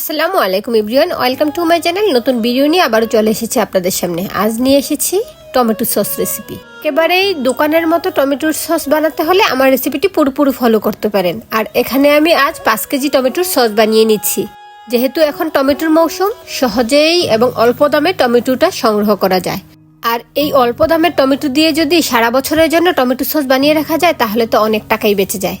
আসসালামু আলাইকুম everyone welcome to my channel. নতুন ভিডিও নিয়ে আবারও চলে এসেছি আপনাদের সামনে। আজ নিয়ে এসেছি টমেটো সস রেসিপি একেবারেই দোকানের মতো টমেটোর সস বানাতে হলে আমার রেসিপিটি পুরোপুরি ফলো করতে পারেন। আর এখানে আমি আজ পাঁচ কেজি টমেটোর সস বানিয়ে নিচ্ছি। যেহেতু এখন টমেটোর মৌসুম, সহজেই এবং অল্প দামে টমেটোটা সংগ্রহ করা যায়। আর এই অল্প দামের টমেটো দিয়ে যদি সারা বছরের জন্য টমেটো সস বানিয়ে রাখা যায়, তাহলে তো অনেক টাকাই বেঁচে যায়।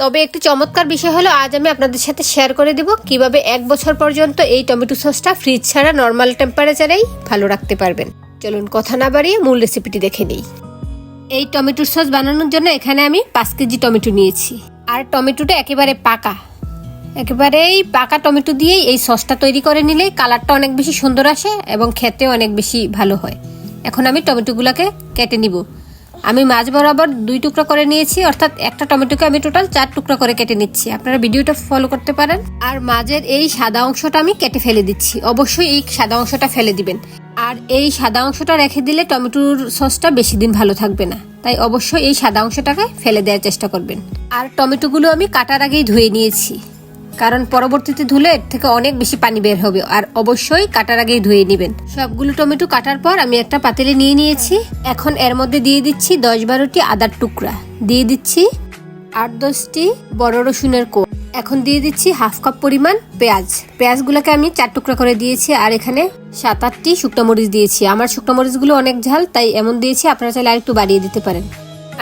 তবে একটি চমৎকার বিষয় হলো, আজ আমি আপনাদের সাথে শেয়ার করে দিব কীভাবে এক বছর পর্যন্ত এই টমেটো সসটা ফ্রিজ ছাড়া নর্মাল টেম্পারেচারেই ভালো রাখতে পারবেন। চলুন কথা না বাড়িয়ে মূল রেসিপিটি দেখে নিই। এই টমেটোর সস বানানোর জন্য এখানে আমি পাঁচ কেজি টমেটো নিয়েছি। আর টমেটোটা একেবারে পাকা। একেবারেই পাকা টমেটো দিয়েই এই সসটা তৈরি করে নিলে কালারটা অনেক বেশি সুন্দর আসে এবং খেতে অনেক বেশি ভালো হয়। এখন আমি টমেটোগুলোকে কেটে নিব। আমি মাছ বরাবর দুই টুকরা করে নিয়েছি, অর্থাৎ একটা টমেটোকে আমি টোটাল চার টুকরা করে কেটে নিচ্ছি। আপনারা ভিডিওটা ফলো করতে পারেন। আর মাঝের এই সাদা অংশটা আমি কেটে ফেলে দিচ্ছি। অবশ্যই এই সাদা অংশটা ফেলে দিবেন। আর এই সাদা অংশটা রেখে দিলে টমেটোর সসটা বেশি দিন ভালো থাকবে না। তাই অবশ্যই এই সাদা অংশটাকে ফেলে দেওয়ার চেষ্টা করবেন। আর টমেটোগুলো আমি কাটার আগেই ধুয়ে নিয়েছি। কারণ পরবর্তীতে ধুলে এর থেকে অনেক বেশি পানি বের হবে আর অবশ্যই কাটার আগেই ধুয়ে নেবেন। সবগুলো টমেটো কাটার পর আমি একটা পাতিলে নিয়ে নিয়েছি। এখন এর মধ্যে দিয়ে দিচ্ছি দশ বারোটি আদার টুকরা। দিয়ে দিচ্ছি আট দশটি বড় রসুনের কোয়া এখন দিয়ে দিচ্ছি হাফ কাপ পরিমাণ পেঁয়াজ। পেঁয়াজগুলোকে আমি চার টুকরা করে দিয়েছি আর এখানে সাত আটটি শুকনো মরিচ দিয়েছি। আমার শুকনো মরিচগুলো অনেক ঝাল, তাই এমন দিয়েছি, আপনারা চাইলে আরেকটু বাড়িয়ে দিতে পারেন।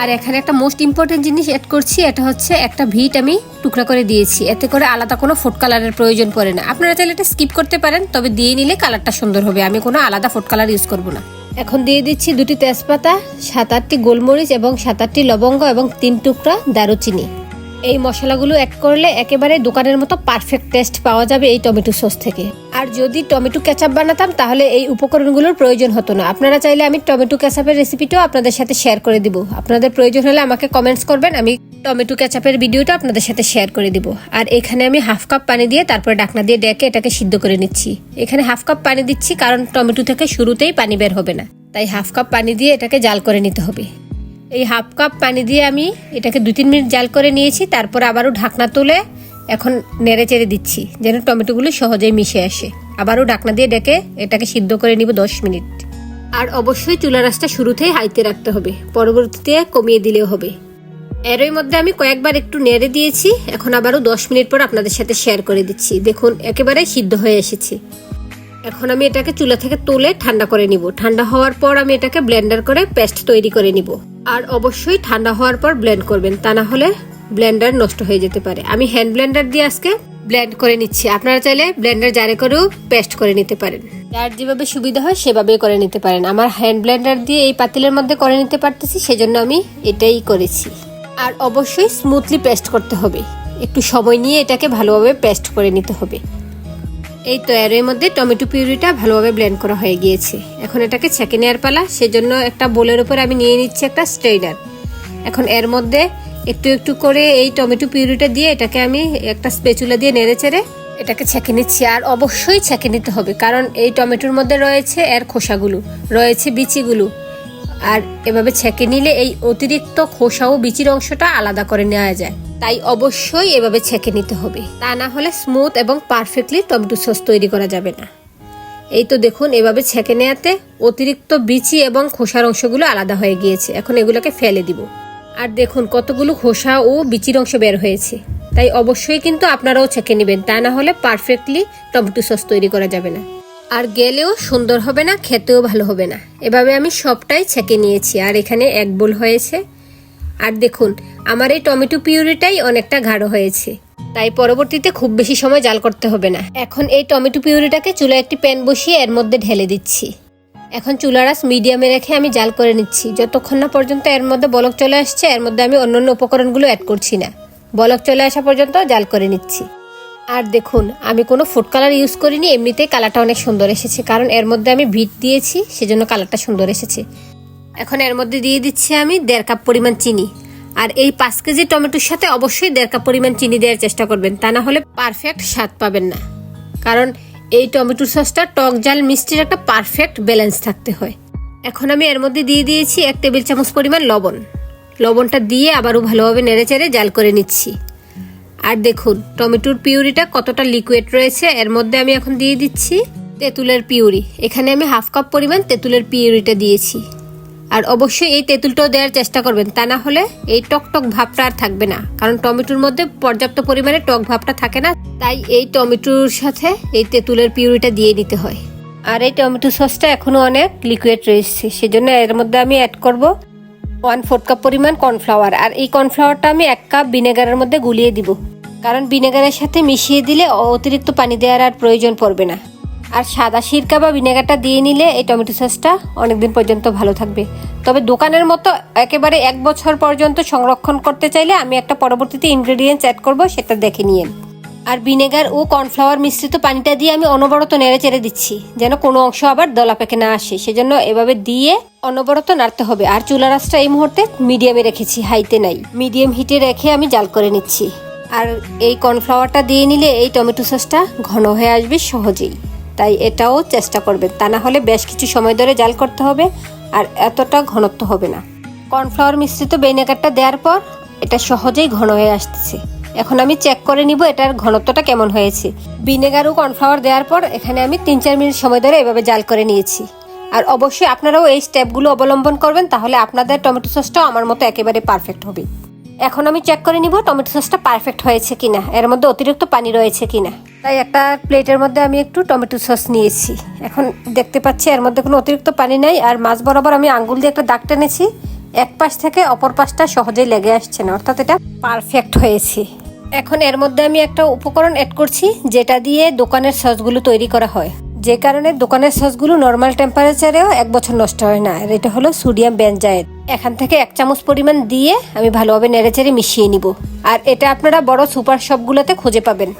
আর এখানে একটা মোস্ট ইম্পর্টেন্ট জিনিস অ্যাড করছি, এটা হচ্ছে একটা ভিট আমি টুকরা করে দিয়েছি। এতে করে আলাদা কোনো ফুড কালারের প্রয়োজন পড়ে না। আপনারা চাইলে এটা স্কিপ করতে পারেন, তবে দিয়ে নিলে কালারটা সুন্দর হবে। আমি কোনো আলাদা ফুড কালার ইউজ করব না। এখন দিয়ে দিচ্ছি দুটি তেজপাতা, সাত আটটি গোলমরিচ এবং সাত আটটি লবঙ্গ এবং তিন টুকরা দারুচিনি। এই মশলাগুলো অ্যাড করলে একেবারে দোকানের মতো পারফেক্ট টেস্ট পাওয়া যাবে এই টমেটো সস থেকে। আর যদি টমেটো কেচাপ বানাতাম, তাহলে এই উপকরণগুলোর প্রয়োজন হতো না। আপনারা চাইলে আমি টমেটো কেচাপের রেসিপিটাও আপনাদের সাথে শেয়ার করে দিব। আপনাদের প্রয়োজন হলে আমাকে কমেন্টস করবেন, আমি টমেটো কেচাপের ভিডিওটা আপনাদের সাথে শেয়ার করে দিব। আর এখানে আমি হাফ কাপ পানি দিয়ে তারপরে ডাকনা দিয়ে ডেকে এটাকে সিদ্ধ করে নিচ্ছি। এখানে হাফ কাপ পানি দিচ্ছি, কারণ টমেটো থেকে শুরুতেই পানি বের হবে না। তাই হাফ কাপ পানি দিয়ে এটাকে জাল করে নিতে হবে। এই হাফ কাপ পানি দিয়ে আমি এটাকে দু তিন মিনিট জাল করে নিয়েছি, তারপর আবারও ঢাকনা তুলে এখন নেড়ে চেড়ে দিচ্ছি, যেন টমেটোগুলো সহজেই মিশে আসে। আবারও ঢাকনা দিয়ে ডেকে এটাকে সিদ্ধ করে নিব দশ মিনিট। আর অবশ্যই চুলা রাসটা শুরুতেই হাইতে রাখতে হবে, পরবর্তীতে কমিয়ে দিলেও হবে। এরই মধ্যে আমি কয়েকবার একটু নেড়ে দিয়েছি, এখন আবারও দশ মিনিট পর আপনাদের সাথে শেয়ার করে দিচ্ছি। দেখুন, একেবারে সিদ্ধ হয়ে এসেছে। এখন আমি এটাকে চুলা থেকে তুলে ঠান্ডা করে নিব। ঠান্ডা হওয়ার পর আমি এটাকে ব্লেন্ডার করে পেস্ট তৈরি করে নিব। আর অবশ্যই ঠান্ডা হওয়ার পর ব্লেন্ড করবেন। তা না হলে ব্লেন্ডার নষ্ট হয়ে যেতে পারে। আমি হ্যান্ড ব্লেন্ডার দিয়ে আজকে ব্লেন্ড করে নিচ্ছি। আপনারা চাইলে ব্লেন্ডার জারে করেও পেস্ট করে নিতে পারেন। যার যেভাবে সুবিধা হয় সেভাবেই করে নিতে পারেন। আমার হ্যান্ড ব্লেন্ডার দিয়ে এই পাতিলের মধ্যে করে নিতে পারতেছি, সেজন্য আমি এটাই করেছি। আর অবশ্যই স্মুথলি পেস্ট করতে হবে। একটু সময় নিয়ে এটাকে ভালোভাবে পেস্ট করে নিতে হবে। এই তো মধ্যে টমেটো পিউরিটা ভালোভাবে ব্লেন্ড করা হয়ে গিয়েছে। এখন এটাকে ছেঁকে নেওয়ার পালা, সেজন্য একটা বোলের উপর আমি নিয়ে নিচ্ছি একটা স্ট্রেইনার। এখন এর মধ্যে একটু একটু করে এই টমেটো পিউরিটা দিয়ে এটাকে আমি একটা স্পেচুলা দিয়ে নেড়ে চেড়ে এটাকে ছেঁকে নিচ্ছি। আর অবশ্যই ছেঁকে নিতে হবে, কারণ এই টমেটোর মধ্যে রয়েছে এর খোসাগুলো, রয়েছে বিচিগুলো। আর এভাবে ছেঁকে নিলে এই অতিরিক্ত খোসা ও বিচির অংশটা আলাদা করে নেওয়া যায়। তাই অবশ্যই এভাবে ছেঁকে নিতে হবে। তা না হলে স্মুথ এবং পারফেক্টলি টমেটো সস তৈরি করা যাবে না। এই তো দেখুন, এভাবে ছেঁকে নেওয়াতে অতিরিক্ত বিচি এবং খোসার অংশগুলো আলাদা হয়ে গিয়েছে। এখন এগুলোকে ফেলে দিব। আর দেখুন, কতগুলো খোসা ও বিচির অংশ বের হয়েছে। তাই অবশ্যই কিন্তু আপনারাও ছেঁকে নেবেন। তা না হলে পারফেক্টলি টমেটো সস তৈরি করা যাবে না। আর গেলেও সুন্দর হবে না, খেতেও ভালো হবে না। এভাবে আমি সবটাই ছেঁকে নিয়েছি। আর এখানে এক বোল হয়েছে। আর দেখুন আমার এই টমেটো পিউরিটাই অনেকটা গাঢ় হয়েছে। তাই পরবর্তীতে খুব বেশি সময় জাল করতে হবে না। এখন এই টমেটো পিউরিটাকে চুলায় একটি প্যান বসিয়ে এর মধ্যে ঢেলে দিচ্ছি। এখন চুলারাস মিডিয়ামে রেখে আমি জাল করে নিচ্ছি। যতক্ষণ না পর্যন্ত এর মধ্যে বলক চলে আসছে, এর মধ্যে আমি অন্যান্য উপকরণগুলো অ্যাড করছি না। বলক চলে আসা পর্যন্ত জাল করে নিচ্ছি। আর দেখুন, আমি কোনো ফুড কালার ইউজ করিনি, এমনিতেই কালারটা অনেক সুন্দর এসেছে। কারণ এর মধ্যে আমি ভিট দিয়েছি, সেজন্য কালারটা সুন্দর এসেছে। এখন এর মধ্যে দিয়ে দিচ্ছি আমি দেড় কাপ পরিমাণ চিনি। আর এই পাঁচ কেজি টমেটোর সাথে অবশ্যই দেড় কাপ পরিমাণ চিনি দেওয়ার চেষ্টা করবেন। তা না হলে পারফেক্ট স্বাদ পাবেন না। কারণ এই টমেটোর সসটা টক, জাল, মিষ্টির একটা পারফেক্ট ব্যালেন্স থাকতে হয়। এখন আমি এর মধ্যে দিয়ে দিয়েছি এক টেবিল চামচ পরিমাণ লবণ। লবণটা দিয়ে আবারও ভালোভাবে নেড়ে চেড়ে জাল করে নিচ্ছি। আর দেখুন, টমেটোর পিউরিটা কতটা লিকুইড রয়েছে, এর মধ্যে আমি এখন দিয়ে দিচ্ছি তেঁতুলের পিউরি। এখানে আমি হাফ কাপ পরিমাণ তেঁতুলের পিউরিটা দিয়েছি। আর অবশ্যই এই তেঁতুলটাও দেওয়ার চেষ্টা করবেন। তা না হলে এই টক টক ভাবটা আর থাকবে না। কারণ টমেটোর মধ্যে পর্যাপ্ত পরিমাণে টক ভাবটা থাকে না, তাই এই টমেটোর সাথে এই তেঁতুলের পিউরিটা দিয়ে নিতে হয়। আর এই টমেটো সসটা এখনও অনেক লিকুইড রয়েছে, সেজন্য এর মধ্যে আমি অ্যাড করব ওয়ান ফোর্থ কাপ পরিমাণ কর্নফ্লাওয়ার আর এই কর্নফ্লাওয়ারটা আমি এক কাপ ভিনেগারের মধ্যে গুলিয়ে দিব। কারণ ভিনেগারের সাথে মিশিয়ে দিলে অতিরিক্ত পানি দেওয়ার আর প্রয়োজন পড়বে না। আর সাদা সিরকা বা ভিনেগারটা দিয়ে নিলে এই টমেটো সসটা অনেকদিন পর্যন্ত ভালো থাকবে। তবে দোকানের মতো একেবারে এক বছর পর্যন্ত সংরক্ষণ করতে চাইলে আমি একটা পরবর্তীতে ইনগ্রেডিয়েন্টস অ্যাড করব, সেটা দেখে নিয়ে। আর ভিনেগার ও কর্নফ্লাওয়ার মিশ্রিত পানিটা দিয়ে আমি অনবরত নেড়ে চেড়ে দিচ্ছি, যেন কোনো অংশ আবার দলা পেকে না আসে। সেজন্য এভাবে দিয়ে অনবরত নাড়তে হবে। আর চুলা রাসটা এই মুহূর্তে মিডিয়ামে রেখেছি হাইতে নাই। মিডিয়াম হিটে রেখে আমি জাল করে নিচ্ছি। আর এই কর্নফ্লাওয়ারটা দিয়ে নিলে এই টমেটো সসটা ঘন হয়ে আসবে সহজেই। তাই এটাও চেষ্টা করবেন। তা না হলে বেশ কিছু সময় ধরে জাল করতে হবে আর এতটা ঘনত্ব হবে না। কর্নফ্লাওয়ার মিশ্রিত ভিনেগারটা দেওয়ার পর এটা সহজেই ঘন হয়ে আসতেছে। এখন আমি চেক করে নিব এটার ঘনত্বটা কেমন হয়েছে। ভিনেগার ও কর্নফ্লাওয়ার দেওয়ার পর এখানে আমি তিন চার মিনিট সময় ধরে এভাবে জাল করে নিয়েছি। আর অবশ্যই আপনারাও এই স্টেপগুলো অবলম্বন করবেন, তাহলে আপনাদের টমেটো সসটাও আমার মতো একেবারে পারফেক্ট হবে। এখন আমি চেক করে নিব টমেটো সসটা পারফেক্ট হয়েছে কিনা, এর মধ্যে অতিরিক্ত পানি রয়েছে কিনা। তাই একটা প্লেটের মধ্যে আমি একটু টমেটো সস নিয়েছি। এখন দেখতে পাচ্ছি এর মধ্যে কোনো অতিরিক্ত পানি নাই আর মাছ বরাবর আমি আঙ্গুল দিয়ে একটা দাগ টেনেছি। এক পাশ থেকে অপর পাশটা সহজেই লেগে আসছে না, অর্থাৎ এটা পারফেক্ট হয়েছে। এখন এর মধ্যে আমি একটা উপকরণ অ্যাড করছি, যেটা দিয়ে দোকানের সসগুলো তৈরি করা হয়। যে কারণে দোকানের সসগুলো নর্মাল টেম্পারেচারেও এক বছর নষ্ট হয় না, আর এটা হলো সোডিয়াম বেনজায়েট এখান থেকে এক চামচ পরিমাণ দিয়ে আমি ভালোভাবে নেড়েচেড়ে মিশিয়ে নিব। আর এটা আপনারা বড় সুপার শপগুলোতে খুঁজে পাবেন।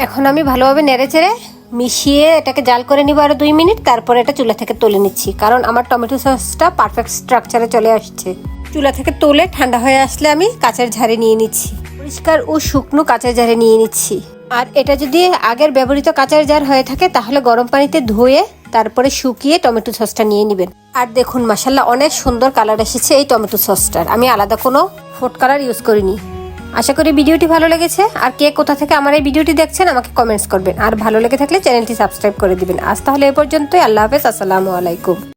এখন আমি ভালোভাবে নেড়ে চেড়ে মিশিয়ে এটাকে জাল করে নিব আরও দুই মিনিট, তারপরে এটা চুলা থেকে তুলে নিচ্ছি। কারণ আমার টমেটো সসটা পারফেক্ট স্ট্রাকচারে চলে আসছে। চুলা থেকে তুলে ঠান্ডা হয়ে আসলে আমি কাঁচের ঝাড়ে নিয়ে নিচ্ছি। পরিষ্কার ও শুকনো কাঁচের ঝাড়ে নিয়ে নিচ্ছি। আর এটা যদি আগের ব্যবহৃত কাঁচের জার হয়ে থাকে, তাহলে গরম পানিতে ধুয়ে তারপরে শুকিয়ে টমেটো সসটা নিয়ে নেবেন। আর দেখুন মাসাল্লাহ অনেক সুন্দর কালার এসেছে এই টমেটো সসটার। আমি আলাদা কোনো ফুড কালার ইউজ করিনি। আশা করি ভিডিওটি ভালো লেগেছে। আর কে কোথা থেকে আমার এই ভিডিওটি দেখছেন, আমাকে কমেন্টস করবেন। আর ভালো লেগে থাকলে চ্যানেলটি সাবস্ক্রাইব করে দিবেন। আজ তাহলে এ পর্যন্তই। আল্লাহ হাফেজ। আসসালামু আলাইকুম।